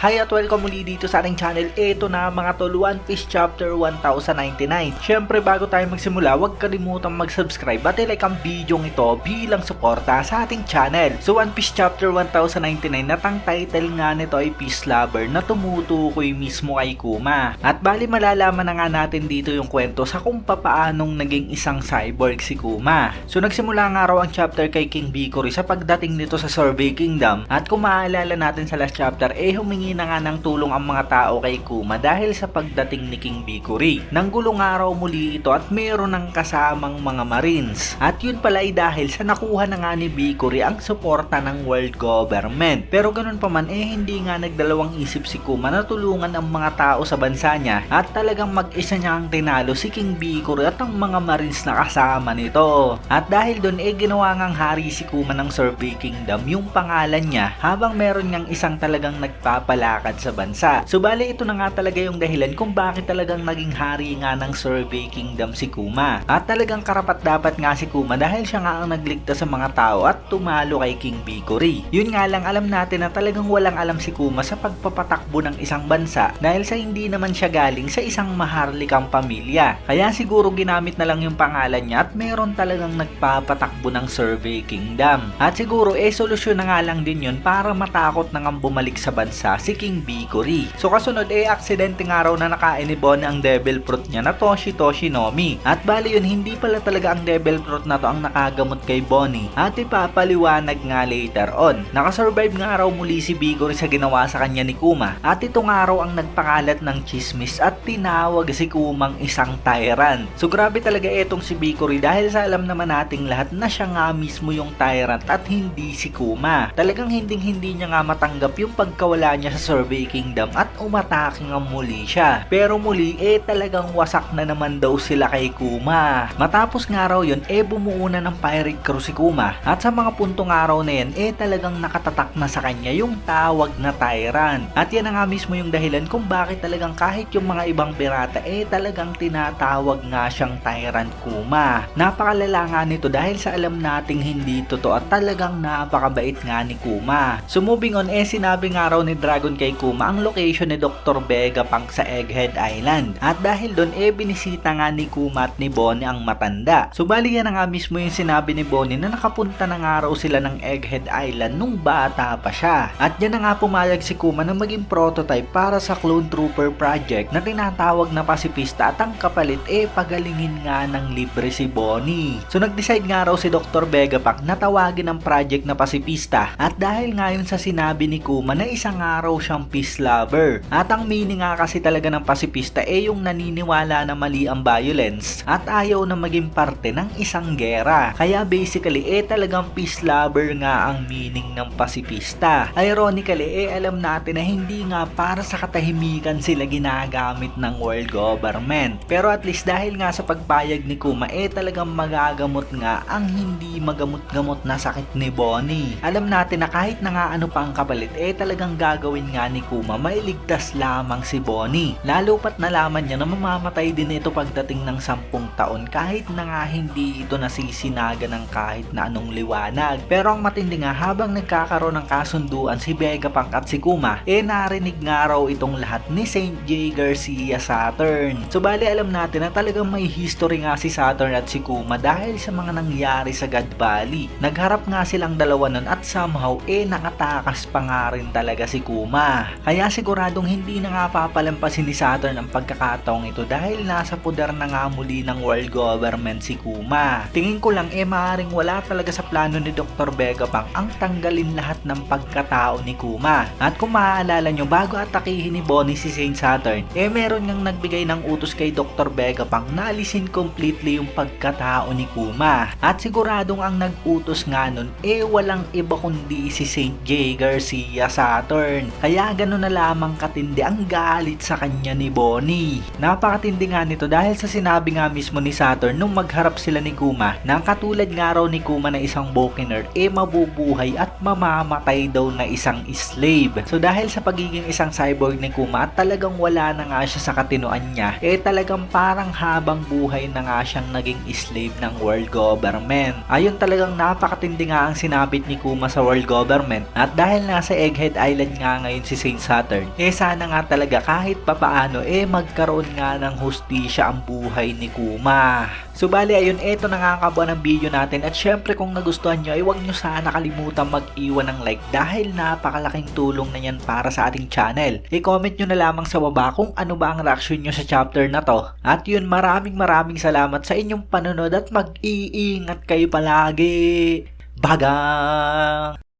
Hi at welcome muli dito sa ating channel. Ito na mga tol, One Piece Chapter 1099. Siyempre bago tayo magsimula, huwag kalimutang mag-subscribe at i-like ang video ito bilang suporta sa ating channel. So One Piece Chapter 1099 na tang title nga nito ay Peace Lover na tumutukoy mismo kay Kuma. At bali malalaman na nga natin dito yung kwento sa kung papaanong naging isang cyborg si Kuma. So nagsimula nga raw ang chapter kay King Bikuri sa pagdating nito sa Survey Kingdom at kung maaalala natin sa last chapter eh humingi na nga ng tulong ang mga tao kay Kuma dahil sa pagdating ni King Bikuri. Nanggulong araw muli ito at meron ng kasamang mga marines. At yun pala ay dahil sa nakuha na nga ni Bikuri ang suporta ng world government. Pero ganun pa man eh hindi nga nagdalawang isip si Kuma na tulungan ang mga tao sa bansa niya at talagang mag-isa niya ang tinalo si King Bikuri at ang mga marines na kasama nito. At dahil doon eh ginawa ngang hari si Kuma ng Survey Kingdom yung pangalan niya habang meron niyang isang talagang nagpapalakad sa bansa. So bali ito na nga talaga yung dahilan kung bakit talagang naging hari nga ng Survey Kingdom si Kuma. At talagang karapat dapat nga si Kuma dahil siya nga ang nagligtas sa mga tao at tumalo kay King Bikuri. Yun nga lang alam natin na talagang walang alam si Kuma sa pagpapatakbo ng isang bansa dahil sa hindi naman siya galing sa isang maharlikang pamilya. Kaya siguro ginamit na lang yung pangalan niya at meron talagang nagpapatakbo ng Survey Kingdom. At siguro eh solusyon na nga lang din yun para matakot na nga bumalik sa bansa si King Bikuri. So kasunod eh aksidente nga raw na nakain ni Bonnie ang devil fruit niya na Toshi Toshi Nomi. At bali yun hindi pala talaga ang devil fruit na to ang nakagamot kay Bonnie at ipapaliwanag nga later on. Nakasurvive nga raw muli si Bikuri sa ginawa sa kanya ni Kuma at ito nga raw ang nagpakalat ng chismis at tinawag si Kumang isang tyrant. So grabe talaga etong si Bikuri dahil sa alam naman nating lahat na siya nga mismo yung tyrant at hindi si Kuma. Talagang hinding hindi niya nga matanggap yung pagkawala niya sa Survey Kingdom at umatake nga muli siya. Pero muli eh talagang wasak na naman daw sila kay Kuma. Matapos nga raw yun eh bumuo na ng pirate crew si Kuma at sa mga puntong araw na yan eh talagang nakatatak na sa kanya yung tawag na tyrant. At yan nga mismo yung dahilan kung bakit talagang kahit yung mga ibang pirata eh talagang tinatawag nga siyang tyrant Kuma. Napakalala nga nito dahil sa alam nating hindi totoo at talagang napakabait nga ni Kuma. So moving on eh sinabi nga raw ni Dragon kay Kuma ang location ni Dr. Vegapunk sa Egghead Island. At dahil doon eh binisita nga ni Kuma at ni Bonnie ang matanda. So bali yan nga mismo yung sinabi ni Bonnie na nakapunta na nga raw sila ng Egghead Island nung bata pa siya. At yan na nga pumayag si Kuma na maging prototype para sa Clone Trooper Project na tinatawag na pasipista at ang kapalit eh pagalingin nga ng libre si Bonnie. So nag-decide nga raw si Dr. Vegapunk na tawagin ang project na pasipista at dahil nga yun sa sinabi ni Kuma na isang araw siyang peace lover. At ang meaning nga kasi talaga ng pasipista eh yung naniniwala na mali ang violence at ayaw na maging parte ng isang gera. Kaya basically eh talagang peace lover nga ang meaning ng pasipista. Ironically eh alam natin na hindi nga para sa katahimikan sila ginagamit ng world government. Pero at least dahil nga sa pagpayag ni Kuma eh talagang magagamot nga ang hindi magamot-gamot na sakit ni Bonnie. Alam natin na kahit na nga ano pa ang kapalit eh talagang gagawin nga ni Kuma mailigtas lamang si Bonnie. Lalo pat nalaman niya na mamamatay din ito pagdating ng sampung taon kahit na nga hindi ito nasisinaga ng kahit na anong liwanag. Pero ang matindi nga habang nagkakaroon ng kasunduan si Vegapunk at si Kuma eh narinig nga raw itong lahat ni St. J. Garcia Saturn. So bali alam natin na talagang may history nga si Saturn at si Kuma dahil sa mga nangyari sa God Valley. Nagharap nga silang dalawa nun at somehow eh nakatakas pa nga rin talaga si Kuma. Kaya siguradong hindi na nga papalampasin ni Saturn ang pagkakataong ito dahil nasa poder na nga muli ng world government si Kuma. Tingin ko lang eh maaaring wala talaga sa plano ni Dr. Vegapunk ang tanggalin lahat ng pagkatao ni Kuma. At kung maaalala nyo, bago atakihin ni Bonnie si Saint Saturn, eh meron ngang nagbigay ng utos kay Dr. Vegapunk na alisin completely yung pagkatao ni Kuma. At siguradong ang nag-utos nga nun, eh walang iba kundi si Saint J. Garcia Saturn. Kaya ganun na lamang katindi ang galit sa kanya ni Bonnie. Napakatindi nga nito dahil sa sinabi nga mismo ni Saturn nung magharap sila ni Kuma na katulad nga raw ni Kuma na isang Bokener eh mabubuhay at mamamatay daw na isang slave. So dahil sa pagiging isang cyborg ni Kuma at talagang wala na nga siya sa katinuan niya, eh talagang parang habang buhay na nga siyang naging slave ng world government. Ayun talagang napakatindi nga ang sinabit ni Kuma sa world government at dahil nasa Egghead Island nga ngayon si Saint Saturn. Eh sana nga talaga kahit papaano eh magkaroon nga ng hustisya ang buhay ni Kuma. So bali ayun, eto na nga kabuuan ng video natin at syempre kung nagustuhan nyo ay huwag nyo sana kalimutan mag-iwan ng like dahil napakalaking tulong na yan para sa ating channel. I-comment nyo na lamang sa baba kung ano ba ang reaction nyo sa chapter na to. At yun, maraming maraming salamat sa inyong panonood at mag-iingat kayo palagi. Bagang!